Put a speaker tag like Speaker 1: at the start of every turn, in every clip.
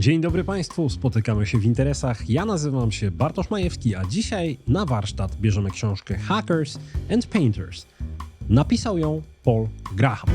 Speaker 1: Dzień dobry Państwu, spotykamy się w interesach. Ja nazywam się Bartosz Majewski, a dzisiaj na warsztat bierzemy książkę Hackers and Painters. Napisał ją Paul Graham.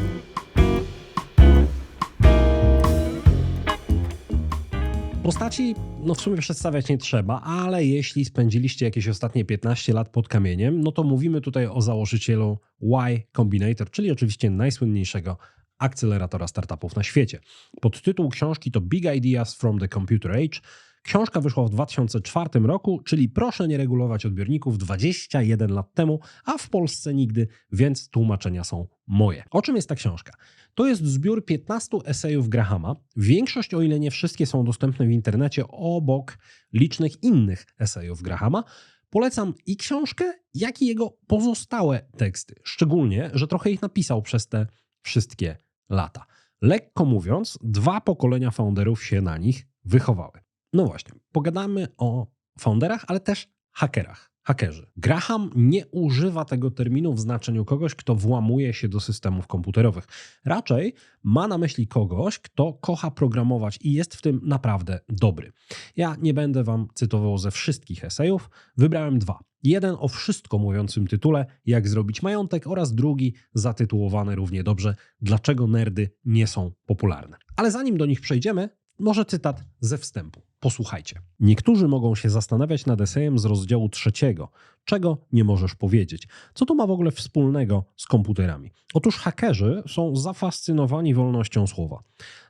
Speaker 1: Postaci, no w sumie przedstawiać nie trzeba, ale jeśli spędziliście jakieś ostatnie 15 lat pod kamieniem, no to mówimy tutaj o założycielu Y Combinator, czyli oczywiście najsłynniejszego akceleratora startupów na świecie. Podtytuł książki to Big Ideas from the Computer Age. Książka wyszła w 2004 roku, czyli proszę nie regulować odbiorników 21 lat temu, a w Polsce nigdy, więc tłumaczenia są moje. O czym jest ta książka? To jest zbiór 15 esejów Grahama. Większość, o ile nie wszystkie, są dostępne w internecie obok licznych innych esejów Grahama. Polecam i książkę, jak i jego pozostałe teksty. Szczególnie, że trochę ich napisał przez te wszystkie lata. Lekko mówiąc, dwa pokolenia founderów się na nich wychowały. No właśnie, pogadamy o founderach, ale też hakerach. Hakerzy. Graham nie używa tego terminu w znaczeniu kogoś, kto włamuje się do systemów komputerowych. Raczej ma na myśli kogoś, kto kocha programować i jest w tym naprawdę dobry. Ja nie będę wam cytował ze wszystkich esejów, wybrałem dwa. Jeden o wszystko mówiącym tytule Jak zrobić majątek oraz drugi zatytułowany równie dobrze Dlaczego nerdy nie są popularne. Ale zanim do nich przejdziemy, może cytat ze wstępu. Posłuchajcie. Niektórzy mogą się zastanawiać nad esejem z rozdziału trzeciego. Czego nie możesz powiedzieć? Co to ma w ogóle wspólnego z komputerami? Otóż hakerzy są zafascynowani wolnością słowa.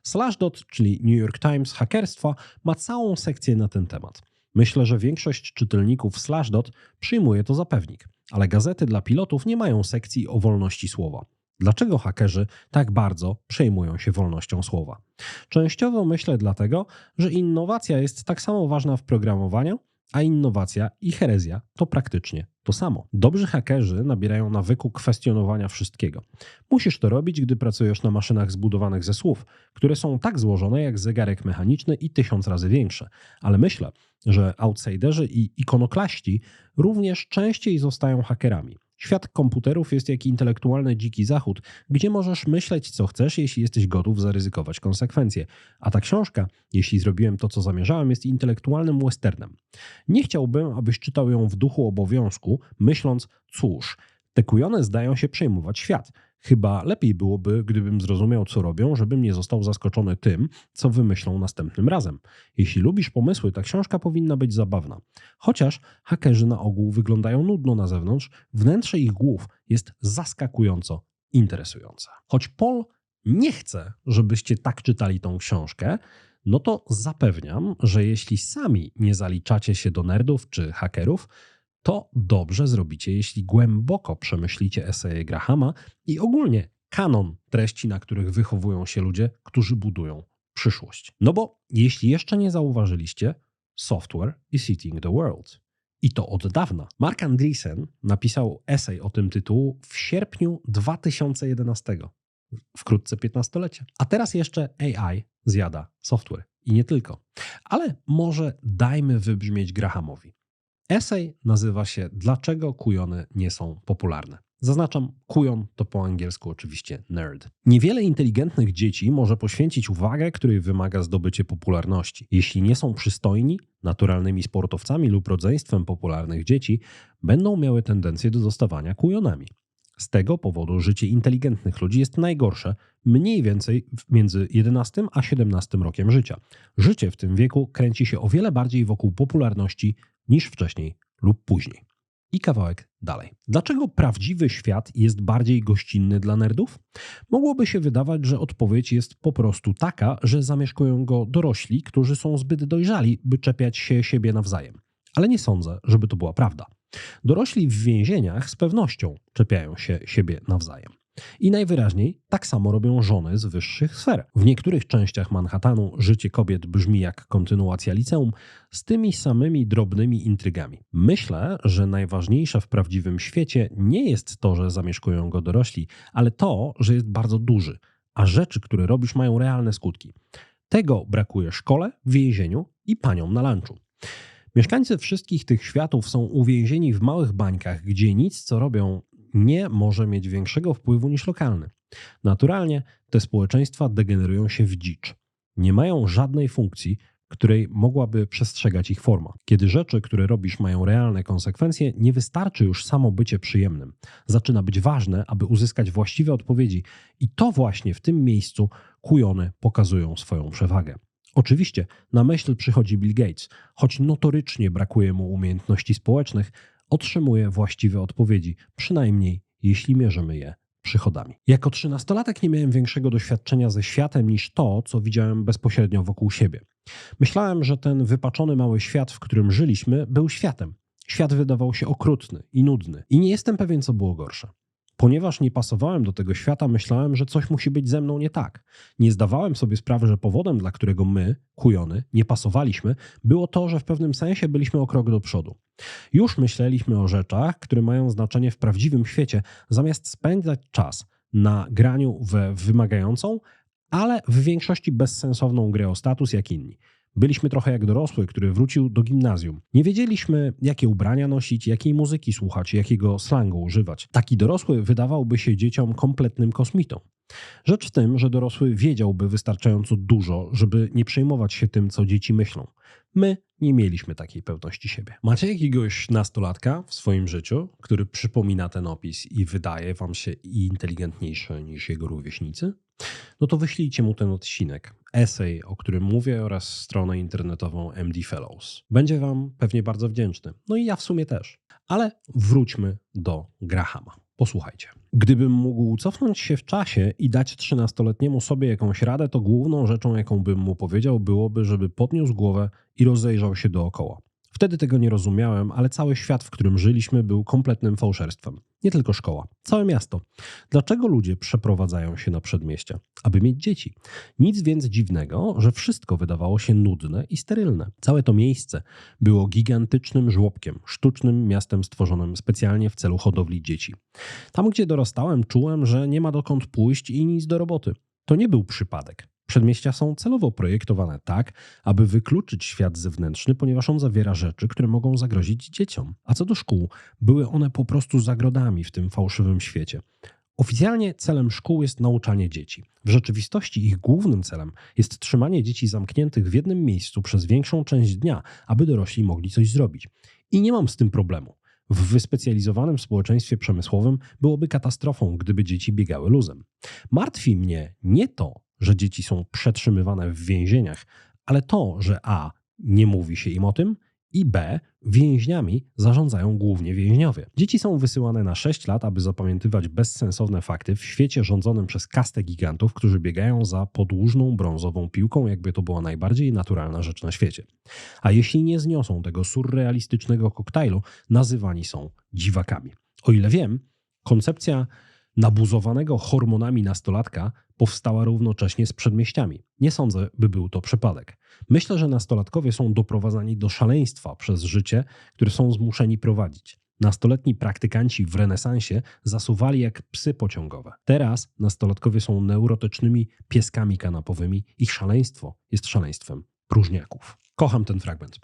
Speaker 1: Slashdot, czyli New York Times hakerstwa, ma całą sekcję na ten temat. Myślę, że większość czytelników Slashdot przyjmuje to za pewnik, ale gazety dla pilotów nie mają sekcji o wolności słowa. Dlaczego hakerzy tak bardzo przejmują się wolnością słowa? Częściowo myślę dlatego, że innowacja jest tak samo ważna w programowaniu, a innowacja i herezja to praktycznie to samo. Dobrzy hakerzy nabierają nawyku kwestionowania wszystkiego. Musisz to robić, gdy pracujesz na maszynach zbudowanych ze słów, które są tak złożone jak zegarek mechaniczny i tysiąc razy większe. Ale myślę, że outsiderzy i ikonoklaści również częściej zostają hakerami. Świat komputerów jest jak intelektualny dziki zachód, gdzie możesz myśleć co chcesz, jeśli jesteś gotów zaryzykować konsekwencje. A ta książka, jeśli zrobiłem to, co zamierzałem, jest intelektualnym westernem. Nie chciałbym, abyś czytał ją w duchu obowiązku, myśląc, cóż, te kujone zdają się przejmować świat. Chyba lepiej byłoby, gdybym zrozumiał, co robią, żebym nie został zaskoczony tym, co wymyślą następnym razem. Jeśli lubisz pomysły, ta książka powinna być zabawna. Chociaż hakerzy na ogół wyglądają nudno na zewnątrz, wnętrze ich głów jest zaskakująco interesujące. Choć Paul nie chce, żebyście tak czytali tą książkę, no to zapewniam, że jeśli sami nie zaliczacie się do nerdów czy hakerów, to dobrze zrobicie, jeśli głęboko przemyślicie eseje Grahama i ogólnie kanon treści, na których wychowują się ludzie, którzy budują przyszłość. No bo jeśli jeszcze nie zauważyliście, software is eating the world. I to od dawna. Mark Andreessen napisał esej o tym tytułu w sierpniu 2011. Wkrótce 15-lecie. A teraz jeszcze AI zjada software. I nie tylko. Ale może dajmy wybrzmieć Grahamowi. Esej nazywa się Dlaczego kujony nie są popularne? Zaznaczam, kujon to po angielsku oczywiście nerd. Niewiele inteligentnych dzieci może poświęcić uwagę, której wymaga zdobycie popularności. Jeśli nie są przystojni, naturalnymi sportowcami lub rodzeństwem popularnych dzieci, będą miały tendencję do zostawania kujonami. Z tego powodu życie inteligentnych ludzi jest najgorsze mniej więcej między 11 a 17 rokiem życia. Życie w tym wieku kręci się o wiele bardziej wokół popularności niż wcześniej lub później. I kawałek dalej. Dlaczego prawdziwy świat jest bardziej gościnny dla nerdów? Mogłoby się wydawać, że odpowiedź jest po prostu taka, że zamieszkują go dorośli, którzy są zbyt dojrzali, by czepiać się siebie nawzajem. Ale nie sądzę, żeby to była prawda. Dorośli w więzieniach z pewnością czepiają się siebie nawzajem. I najwyraźniej tak samo robią żony z wyższych sfer. W niektórych częściach Manhattanu życie kobiet brzmi jak kontynuacja liceum z tymi samymi drobnymi intrygami. Myślę, że najważniejsze w prawdziwym świecie nie jest to, że zamieszkują go dorośli, ale to, że jest bardzo duży, a rzeczy, które robisz, mają realne skutki. Tego brakuje szkole, więzieniu i paniom na lunchu. Mieszkańcy wszystkich tych światów są uwięzieni w małych bańkach, gdzie nic, co robią, nie może mieć większego wpływu niż lokalny. Naturalnie te społeczeństwa degenerują się w dzicz. nie mają żadnej funkcji, której mogłaby przestrzegać ich forma. Kiedy rzeczy, które robisz, mają realne konsekwencje, nie wystarczy już samo bycie przyjemnym. Zaczyna być ważne, aby uzyskać właściwe odpowiedzi, i to właśnie w tym miejscu kujony pokazują swoją przewagę. Oczywiście na myśl przychodzi Bill Gates, choć notorycznie brakuje mu umiejętności społecznych, otrzymuje właściwe odpowiedzi, przynajmniej jeśli mierzymy je przychodami. Jako trzynastolatek nie miałem większego doświadczenia ze światem niż to, co widziałem bezpośrednio wokół siebie. Myślałem, że ten wypaczony mały świat, w którym żyliśmy, był światem. Świat wydawał się okrutny i nudny. I nie jestem pewien, co było gorsze. Ponieważ nie pasowałem do tego świata, myślałem, że coś musi być ze mną nie tak. Nie zdawałem sobie sprawy, że powodem, dla którego my, kujony, nie pasowaliśmy, było to, że w pewnym sensie byliśmy o krok do przodu. Już myśleliśmy o rzeczach, które mają znaczenie w prawdziwym świecie, zamiast spędzać czas na graniu we wymagającą, ale w większości bezsensowną grę o status jak inni. Byliśmy trochę jak dorosły, który wrócił do gimnazjum. Nie wiedzieliśmy, jakie ubrania nosić, jakiej muzyki słuchać, jakiego slangu używać. Taki dorosły wydawałby się dzieciom kompletnym kosmitą. Rzecz w tym, że dorosły wiedziałby wystarczająco dużo, żeby nie przejmować się tym, co dzieci myślą. My nie mieliśmy takiej pewności siebie. Macie jakiegoś nastolatka w swoim życiu, który przypomina ten opis i wydaje wam się inteligentniejszy niż jego rówieśnicy? No to wyślijcie mu ten odcinek, esej, o którym mówię oraz stronę internetową MD Fellows. Będzie wam pewnie bardzo wdzięczny. No i ja w sumie też. Ale wróćmy do Grahama. Posłuchajcie. Gdybym mógł cofnąć się w czasie i dać trzynastoletniemu sobie jakąś radę, to główną rzeczą, jaką bym mu powiedział, byłoby, żeby podniósł głowę i rozejrzał się dookoła. Wtedy tego nie rozumiałem, ale cały świat, w którym żyliśmy, był kompletnym fałszerstwem. Nie tylko szkoła, całe miasto. Dlaczego ludzie przeprowadzają się na przedmieścia? Aby mieć dzieci. Nic więc dziwnego, że wszystko wydawało się nudne i sterylne. Całe to miejsce było gigantycznym żłobkiem, sztucznym miastem stworzonym specjalnie w celu hodowli dzieci. Tam, gdzie dorastałem, czułem, że nie ma dokąd pójść i nic do roboty. To nie był przypadek. Przedmieścia są celowo projektowane tak, aby wykluczyć świat zewnętrzny, ponieważ on zawiera rzeczy, które mogą zagrozić dzieciom. A co do szkół, były one po prostu zagrodami w tym fałszywym świecie. Oficjalnie celem szkół jest nauczanie dzieci. W rzeczywistości ich głównym celem jest trzymanie dzieci zamkniętych w jednym miejscu przez większą część dnia, aby dorośli mogli coś zrobić. I nie mam z tym problemu. W wyspecjalizowanym społeczeństwie przemysłowym byłoby katastrofą, gdyby dzieci biegały luzem. Martwi mnie nie to, że dzieci są przetrzymywane w więzieniach, ale to, że A. nie mówi się im o tym, i B. Więźniami zarządzają głównie więźniowie. Dzieci są wysyłane na 6 lat, aby zapamiętywać bezsensowne fakty w świecie rządzonym przez kastę gigantów, którzy biegają za podłużną brązową piłką, jakby to była najbardziej naturalna rzecz na świecie. A jeśli nie zniosą tego surrealistycznego koktajlu, nazywani są dziwakami. O ile wiem, koncepcja nabuzowanego hormonami nastolatka powstała równocześnie z przedmieściami. Nie sądzę, by był to przypadek. Myślę, że nastolatkowie są doprowadzani do szaleństwa przez życie, które są zmuszeni prowadzić. Nastoletni praktykanci w renesansie zasuwali jak psy pociągowe. Teraz nastolatkowie są neurotycznymi pieskami kanapowymi. Ich szaleństwo jest szaleństwem próżniaków. Kocham ten fragment.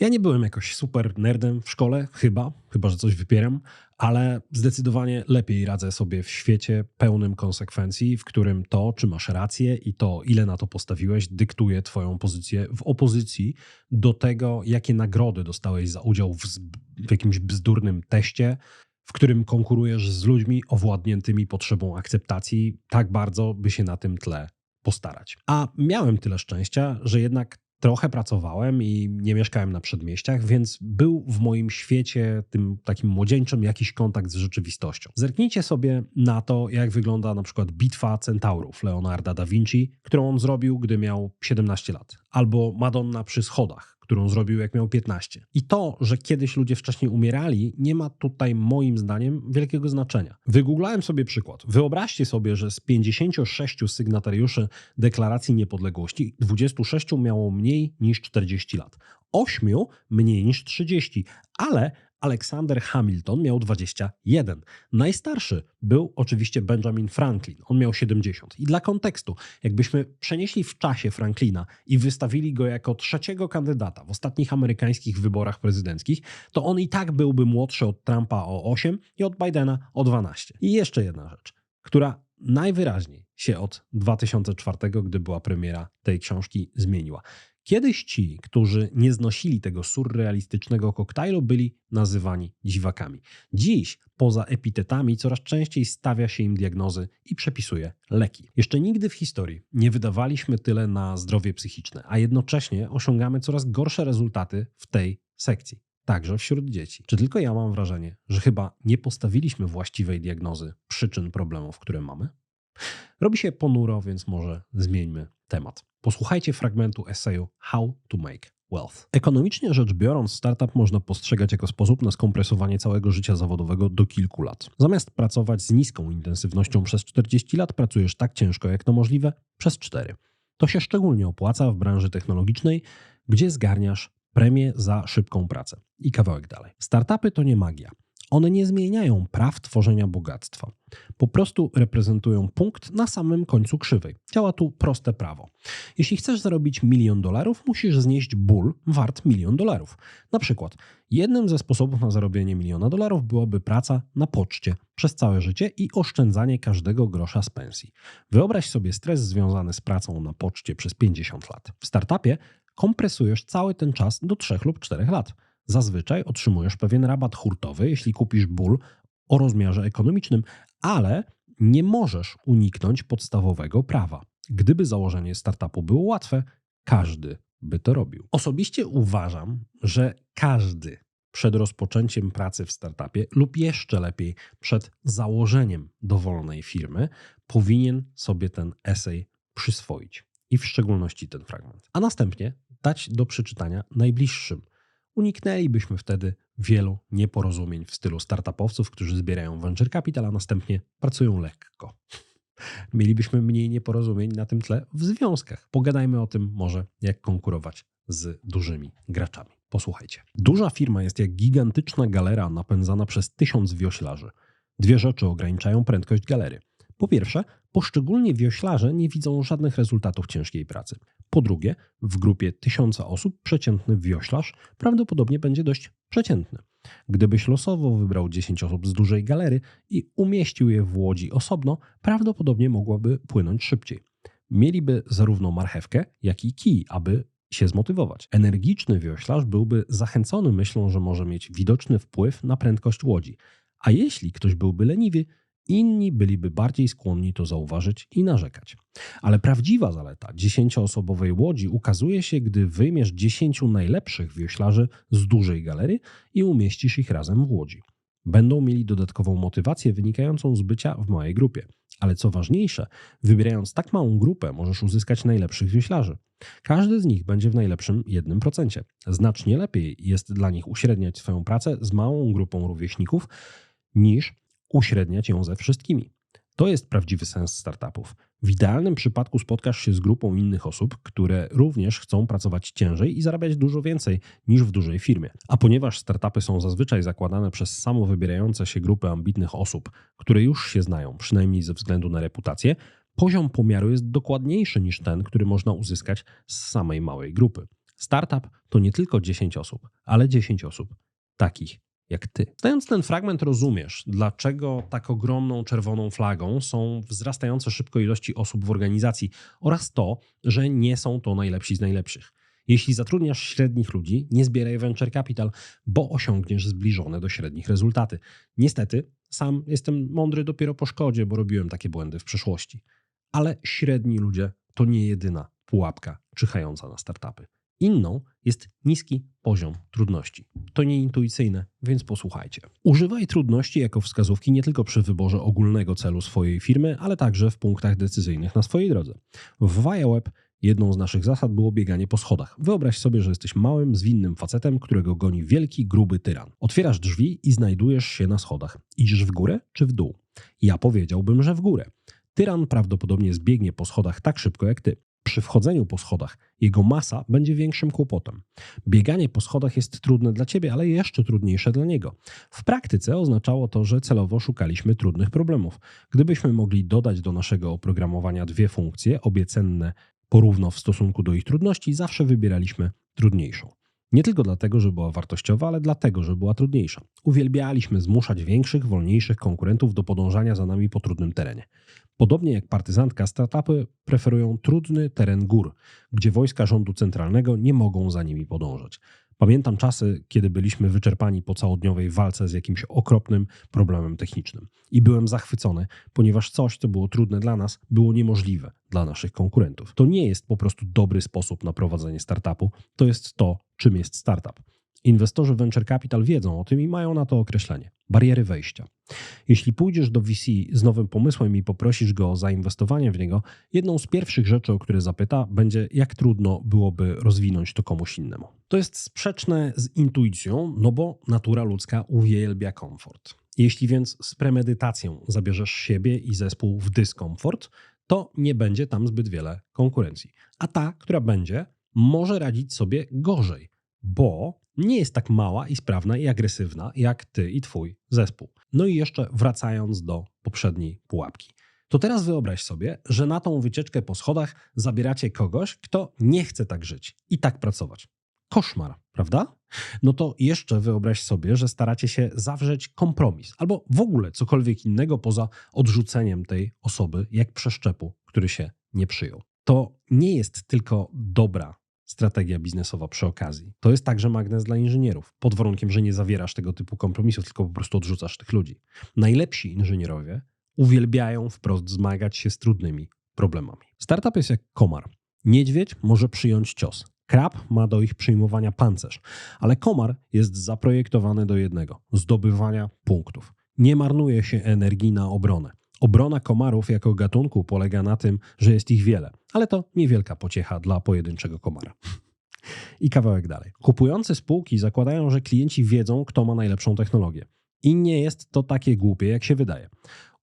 Speaker 1: Ja nie byłem jakoś super nerdem w szkole, chyba, chyba że coś wypieram, ale zdecydowanie lepiej radzę sobie w świecie pełnym konsekwencji, w którym to, czy masz rację i to, ile na to postawiłeś, dyktuje Twoją pozycję w opozycji do tego, jakie nagrody dostałeś za udział w, w jakimś bzdurnym teście, w którym konkurujesz z ludźmi owładniętymi potrzebą akceptacji, tak bardzo, by się na tym tle postarać. A miałem tyle szczęścia, że jednak trochę pracowałem i nie mieszkałem na przedmieściach, więc był w moim świecie, tym takim młodzieńczym, jakiś kontakt z rzeczywistością. Zerknijcie sobie na to, jak wygląda na przykład bitwa centaurów Leonarda da Vinci, którą on zrobił, gdy miał 17 lat, albo Madonna przy schodach, którą zrobił jak miał 15. I to, że kiedyś ludzie wcześniej umierali, nie ma tutaj moim zdaniem wielkiego znaczenia. Wygooglałem sobie przykład. Wyobraźcie sobie, że z 56 sygnatariuszy Deklaracji Niepodległości 26 miało mniej niż 40 lat. 8 mniej niż 30, ale Alexander Hamilton miał 21. Najstarszy był oczywiście Benjamin Franklin. On miał 70. I dla kontekstu, jakbyśmy przenieśli w czasie Franklina i wystawili go jako trzeciego kandydata w ostatnich amerykańskich wyborach prezydenckich, to on i tak byłby młodszy od Trumpa o 8 i od Bidena o 12. I jeszcze jedna rzecz, która najwyraźniej się od 2004, gdy była premiera tej książki, zmieniła. Kiedyś ci, którzy nie znosili tego surrealistycznego koktajlu, byli nazywani dziwakami. Dziś, poza epitetami, coraz częściej stawia się im diagnozy i przepisuje leki. Jeszcze nigdy w historii nie wydawaliśmy tyle na zdrowie psychiczne, a jednocześnie osiągamy coraz gorsze rezultaty w tej sekcji. Także wśród dzieci. Czy tylko ja mam wrażenie, że chyba nie postawiliśmy właściwej diagnozy przyczyn problemów, które mamy? Robi się ponuro, więc może zmieńmy temat. Posłuchajcie fragmentu eseju How to Make Wealth. Ekonomicznie rzecz biorąc, startup można postrzegać jako sposób na skompresowanie całego życia zawodowego do kilku lat. Zamiast pracować z niską intensywnością przez 40 lat, pracujesz tak ciężko jak to możliwe przez 4. To się szczególnie opłaca w branży technologicznej, gdzie zgarniasz premię za szybką pracę. I kawałek dalej. Startupy to nie magia. One nie zmieniają praw tworzenia bogactwa. Po prostu reprezentują punkt na samym końcu krzywej. Działa tu proste prawo. Jeśli chcesz zarobić milion dolarów, musisz znieść ból wart milion dolarów. Na przykład, jednym ze sposobów na zarobienie miliona dolarów byłaby praca na poczcie przez całe życie i oszczędzanie każdego grosza z pensji. Wyobraź sobie stres związany z pracą na poczcie przez 50 lat. W startupie kompresujesz cały ten czas do 3 lub 4 lat. Zazwyczaj otrzymujesz pewien rabat hurtowy, jeśli kupisz ból o rozmiarze ekonomicznym, ale nie możesz uniknąć podstawowego prawa. Gdyby założenie startupu było łatwe, każdy by to robił. Osobiście uważam, że każdy przed rozpoczęciem pracy w startupie lub jeszcze lepiej przed założeniem dowolnej firmy powinien sobie ten esej przyswoić i w szczególności ten fragment, a następnie dać do przeczytania najbliższym. Uniknęlibyśmy wtedy wielu nieporozumień w stylu startupowców, którzy zbierają venture capital, a następnie pracują lekko. Mielibyśmy mniej nieporozumień na tym tle w związkach. Pogadajmy o tym może, jak konkurować z dużymi graczami. Posłuchajcie. Duża firma jest jak gigantyczna galera napędzana przez tysiąc wioślarzy. Dwie rzeczy ograniczają prędkość galery. Po pierwsze, poszczególni wioślarze nie widzą żadnych rezultatów ciężkiej pracy. Po drugie, w grupie tysiąca osób przeciętny wioślarz prawdopodobnie będzie dość przeciętny. Gdybyś losowo wybrał 10 osób z dużej galery i umieścił je w łodzi osobno, prawdopodobnie mogłaby płynąć szybciej. Mieliby zarówno marchewkę, jak i kij, aby się zmotywować. Energiczny wioślarz byłby zachęcony myślą, że może mieć widoczny wpływ na prędkość łodzi. A jeśli ktoś byłby leniwy, inni byliby bardziej skłonni to zauważyć i narzekać. Ale prawdziwa zaleta dziesięcioosobowej łodzi ukazuje się, gdy wyjmiesz dziesięciu najlepszych wioślarzy z dużej galery i umieścisz ich razem w łodzi. Będą mieli dodatkową motywację wynikającą z bycia w małej grupie. Ale co ważniejsze, wybierając tak małą grupę, możesz uzyskać najlepszych wioślarzy. Każdy z nich będzie w najlepszym 1%. Znacznie lepiej jest dla nich uśredniać swoją pracę z małą grupą rówieśników niż uśredniać ją ze wszystkimi. To jest prawdziwy sens startupów. W idealnym przypadku spotkasz się z grupą innych osób, które również chcą pracować ciężej i zarabiać dużo więcej niż w dużej firmie. A ponieważ startupy są zazwyczaj zakładane przez samo wybierające się grupy ambitnych osób, które już się znają, przynajmniej ze względu na reputację, poziom pomiaru jest dokładniejszy niż ten, który można uzyskać z samej małej grupy. Startup to nie tylko 10 osób, ale 10 osób takich jak ty. Znając ten fragment, rozumiesz, dlaczego tak ogromną czerwoną flagą są wzrastające szybko ilości osób w organizacji oraz to, że nie są to najlepsi z najlepszych. Jeśli zatrudniasz średnich ludzi, nie zbieraj venture capital, bo osiągniesz zbliżone do średnich rezultaty. Niestety, sam jestem mądry dopiero po szkodzie, bo robiłem takie błędy w przeszłości. Ale średni ludzie to nie jedyna pułapka czyhająca na startupy. Inną jest niski poziom trudności. To nieintuicyjne, więc posłuchajcie. Używaj trudności jako wskazówki nie tylko przy wyborze ogólnego celu swojej firmy, ale także w punktach decyzyjnych na swojej drodze. W ViaWeb jedną z naszych zasad było bieganie po schodach. Wyobraź sobie, że jesteś małym, zwinnym facetem, którego goni wielki, gruby tyran. Otwierasz drzwi i znajdujesz się na schodach. Idziesz w górę czy w dół? Ja powiedziałbym, że w górę. Tyran prawdopodobnie zbiegnie po schodach tak szybko jak ty przy wchodzeniu po schodach jego masa będzie większym kłopotem. Bieganie po schodach jest trudne dla ciebie, ale jeszcze trudniejsze dla niego. W praktyce oznaczało to, że celowo szukaliśmy trudnych problemów. Gdybyśmy mogli dodać do naszego oprogramowania dwie funkcje, obie cenne porówno w stosunku do ich trudności, zawsze wybieraliśmy trudniejszą. Nie tylko dlatego, że była wartościowa, ale dlatego, że była trudniejsza. Uwielbialiśmy zmuszać większych, wolniejszych konkurentów do podążania za nami po trudnym terenie. Podobnie jak partyzantka, startupy preferują trudny teren gór, gdzie wojska rządu centralnego nie mogą za nimi podążać. Pamiętam czasy, kiedy byliśmy wyczerpani po całodniowej walce z jakimś okropnym problemem technicznym. I byłem zachwycony, ponieważ coś, co było trudne dla nas, było niemożliwe dla naszych konkurentów. To nie jest po prostu dobry sposób na prowadzenie startupu, to jest to, czym jest startup. Inwestorzy venture capital wiedzą o tym i mają na to określenie. Bariery wejścia. Jeśli pójdziesz do VC z nowym pomysłem i poprosisz go o zainwestowanie w niego, jedną z pierwszych rzeczy, o które zapyta, będzie jak trudno byłoby rozwinąć to komuś innemu. To jest sprzeczne z intuicją, no bo natura ludzka uwielbia komfort. Jeśli więc z premedytacją zabierzesz siebie i zespół w dyskomfort, to nie będzie tam zbyt wiele konkurencji. A ta, która będzie, może radzić sobie gorzej, bo nie jest tak mała i sprawna i agresywna jak ty i twój zespół. No i jeszcze wracając do poprzedniej pułapki. To teraz wyobraź sobie, że na tą wycieczkę po schodach zabieracie kogoś, kto nie chce tak żyć i tak pracować. Koszmar, prawda? No to jeszcze wyobraź sobie, że staracie się zawrzeć kompromis albo w ogóle cokolwiek innego poza odrzuceniem tej osoby jak przeszczepu, który się nie przyjął. To nie jest tylko dobra strategia biznesowa przy okazji. To jest także magnes dla inżynierów, pod warunkiem, że nie zawierasz tego typu kompromisów, tylko po prostu odrzucasz tych ludzi. Najlepsi inżynierowie uwielbiają wprost zmagać się z trudnymi problemami. Startup jest jak komar. Niedźwiedź może przyjąć cios. Krab ma do ich przyjmowania pancerz, ale komar jest zaprojektowany do jednego zdobywania punktów. Nie marnuje się energii na obronę. Obrona komarów jako gatunku polega na tym, że jest ich wiele, ale to niewielka pociecha dla pojedynczego komara. I kawałek dalej. Kupujące spółki zakładają, że klienci wiedzą, kto ma najlepszą technologię. I nie jest to takie głupie, jak się wydaje.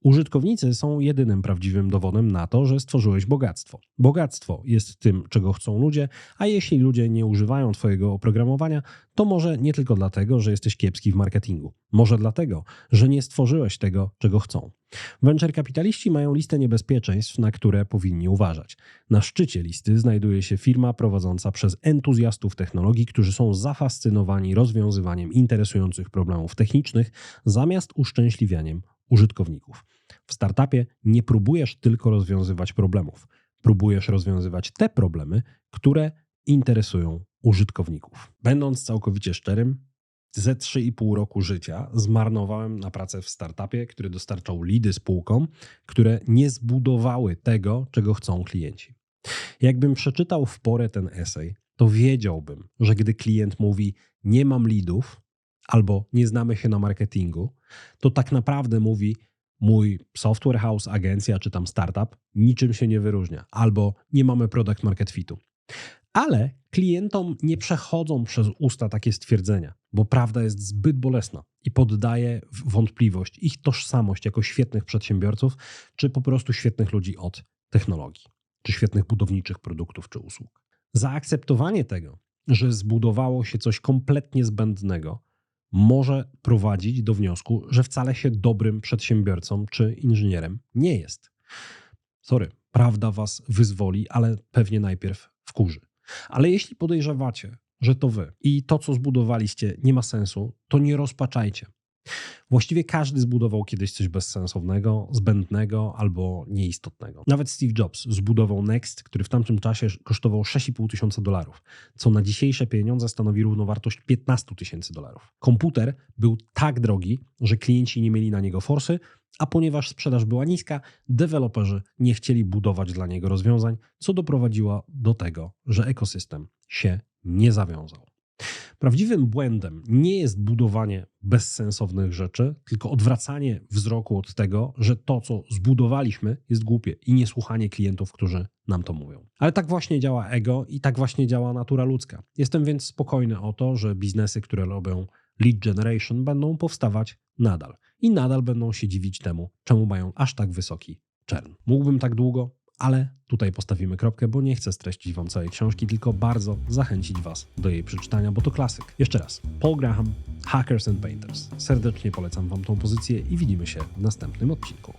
Speaker 1: Użytkownicy są jedynym prawdziwym dowodem na to, że stworzyłeś bogactwo. Bogactwo jest tym, czego chcą ludzie, a jeśli ludzie nie używają Twojego oprogramowania, to może nie tylko dlatego, że jesteś kiepski w marketingu. Może dlatego, że nie stworzyłeś tego, czego chcą. Venture kapitaliści mają listę niebezpieczeństw, na które powinni uważać. Na szczycie listy znajduje się firma prowadząca przez entuzjastów technologii, którzy są zafascynowani rozwiązywaniem interesujących problemów technicznych zamiast uszczęśliwianiem użytkowników. W startupie nie próbujesz tylko rozwiązywać problemów, próbujesz rozwiązywać te problemy, które interesują użytkowników. Będąc całkowicie szczerym, ze 3,5 roku życia zmarnowałem na pracę w startupie, który dostarczał lidy spółkom, które nie zbudowały tego, czego chcą klienci. Jakbym przeczytał w porę ten esej, to wiedziałbym, że gdy klient mówi: Nie mam lidów, albo nie znamy się na marketingu, to tak naprawdę mówi: Mój software house, agencja czy tam startup niczym się nie wyróżnia, albo nie mamy product market fitu. Ale klientom nie przechodzą przez usta takie stwierdzenia, bo prawda jest zbyt bolesna i poddaje wątpliwość ich tożsamość jako świetnych przedsiębiorców, czy po prostu świetnych ludzi od technologii, czy świetnych budowniczych produktów czy usług. Zaakceptowanie tego, że zbudowało się coś kompletnie zbędnego, może prowadzić do wniosku, że wcale się dobrym przedsiębiorcą czy inżynierem nie jest. Sorry, prawda was wyzwoli, ale pewnie najpierw wkurzy. Ale jeśli podejrzewacie, że to wy i to, co zbudowaliście, nie ma sensu, to nie rozpaczajcie. Właściwie każdy zbudował kiedyś coś bezsensownego, zbędnego albo nieistotnego. Nawet Steve Jobs zbudował Next, który w tamtym czasie kosztował 6,5 tysiąca dolarów, co na dzisiejsze pieniądze stanowi równowartość 15 tysięcy dolarów. Komputer był tak drogi, że klienci nie mieli na niego forsy, a ponieważ sprzedaż była niska, deweloperzy nie chcieli budować dla niego rozwiązań, co doprowadziło do tego, że ekosystem się nie zawiązał. Prawdziwym błędem nie jest budowanie bezsensownych rzeczy, tylko odwracanie wzroku od tego, że to, co zbudowaliśmy, jest głupie i niesłuchanie klientów, którzy nam to mówią. Ale tak właśnie działa ego i tak właśnie działa natura ludzka. Jestem więc spokojny o to, że biznesy, które robią lead generation, będą powstawać nadal i nadal będą się dziwić temu, czemu mają aż tak wysoki czern. Mógłbym tak długo, ale tutaj postawimy kropkę, bo nie chcę streścić Wam całej książki, tylko bardzo zachęcić Was do jej przeczytania, bo to klasyk. Jeszcze raz, Paul Graham, Hackers and Painters. Serdecznie polecam Wam tą pozycję i widzimy się w następnym odcinku.